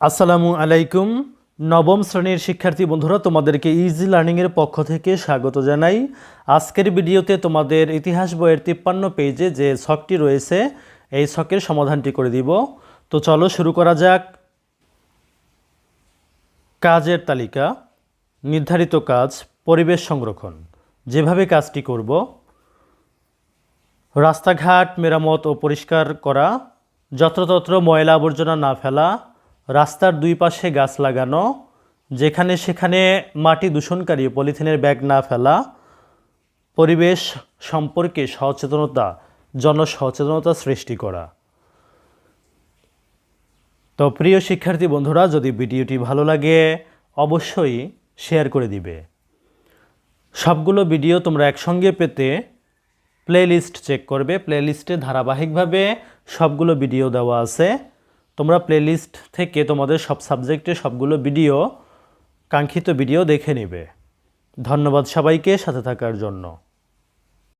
আসসালামু আলাইকুম। নবম শ্রেণির শিক্ষার্থী বন্ধুরা, তোমাদেরকে ইজি লার্নিংয়ের পক্ষ থেকে স্বাগত জানাই। আজকের ভিডিওতে তোমাদের ইতিহাস বইয়ের তিপ্পান্ন পেজে যে ছকটি রয়েছে, এই ছকের সমাধানটি করে দিব। তো চলো শুরু করা যাক। কাজের তালিকা, নির্ধারিত কাজ, পরিবেশ সংরক্ষণ। যেভাবে কাজটি করব, রাস্তাঘাট, মেরামত ও পরিষ্কার করা, যত্রতত্র ময়লা আবর্জনা না ফেলা রাস্তার দুই পাশে গাছ লাগানো, যেখানে সেখানে মাটি দূষণকারী, পলিথিনের ব্যাগ না ফেলা, পরিবেশ সম্পর্কে সচেতনতা, জনসচেতনতা সৃষ্টি করা। তো প্রিয় শিক্ষার্থী বন্ধুরা, যদি ভিডিওটি ভালো লাগে, অবশ্যই শেয়ার করে দিবে। সবগুলো ভিডিও তোমরা একসঙ্গে পেতে প্লেলিস্ট চেক করবে। প্লেলিস্টে ধারাবাহিকভাবে সবগুলো ভিডিও দেওয়া আছে। তোমরা প্লেলিস্ট থেকে তোমাদের সব সাবজেক্টে সবগুলো ভিডিও কাঙ্ক্ষিত ভিডিও দেখে নেবে। ধন্যবাদ সবাইকে, সাথে থাকার জন্য।